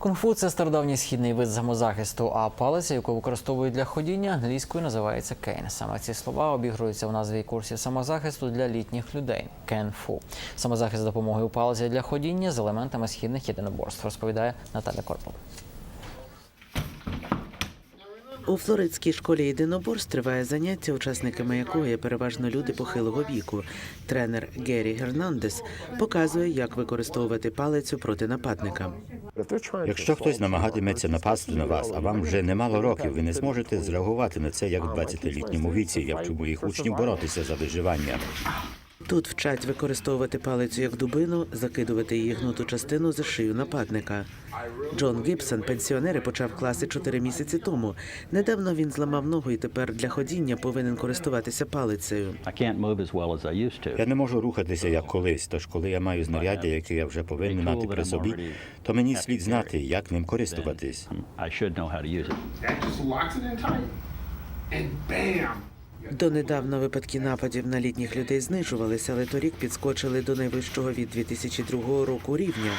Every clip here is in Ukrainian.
Кунг-фу – це стародавній східний вид самозахисту, а палиця, яку використовують для ходіння, англійською називається кейн. Саме ці слова обігруються в назві курсів самозахисту для літніх людей кен-фу. Самозахист з допомогою палиці для ходіння з елементами східних єдиноборств, розповідає Наталя Корпал. У флоридській школі єдиноборств триває заняття, учасниками якого є переважно люди похилого віку. Тренер Геррі Гернандес показує, як використовувати палицю проти нападника. Якщо хтось намагатиметься напасти на вас, а вам вже немало років, ви не зможете зреагувати на це як в 20-літньому віці. Я вчу моїх учнів боротися за виживання. Тут вчать використовувати палицю як дубину, закидувати її гнуту частину за шию нападника. Джон Гібсон, пенсіонер, почав класи чотири місяці тому. Недавно він зламав ногу і тепер для ходіння повинен користуватися палицею. Я не можу рухатися як колись. Тож, коли я маю знаряддя, яке я вже повинен мати при собі, то мені слід знати, як ним користуватись. Донедавна випадки нападів на літніх людей знижувалися, але торік підскочили до найвищого від 2002 року рівня.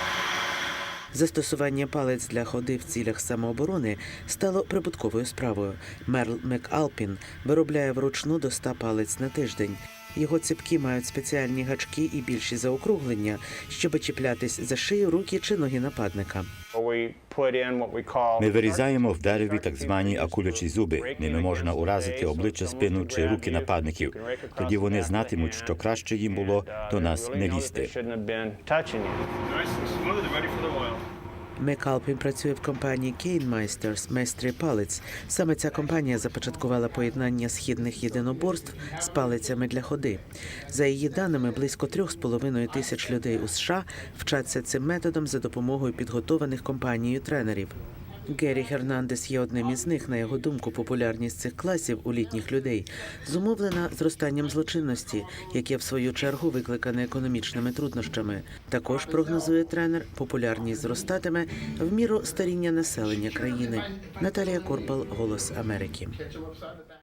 Застосування палець для ходи в цілях самооборони стало прибутковою справою. Мерл Мекалпін виробляє вручну до 100 палець на тиждень. Його ципки мають спеціальні гачки і більші заокруглення, щоб чіплятись за шию, руки чи ноги нападника. Ми вирізаємо в дереві так звані акулячі зуби. Ними можна уразити обличчя, спину чи руки нападників. Тоді вони знатимуть, що краще їм було до нас не лізти. Мекалпін працює в компанії Кейнмайстерс майстри палець. Саме ця компанія започаткувала поєднання східних єдиноборств з палицями для ходи. За її даними, близько трьох з половиною тисяч людей у США вчаться цим методом за допомогою підготованих компанією тренерів. Геррі Гернандес є одним із них. На його думку, популярність цих класів у літніх людей зумовлена зростанням злочинності, яке в свою чергу викликане економічними труднощами. Також прогнозує тренер, популярність зростатиме в міру старіння населення країни. Наталія Корпал, Голос Америки.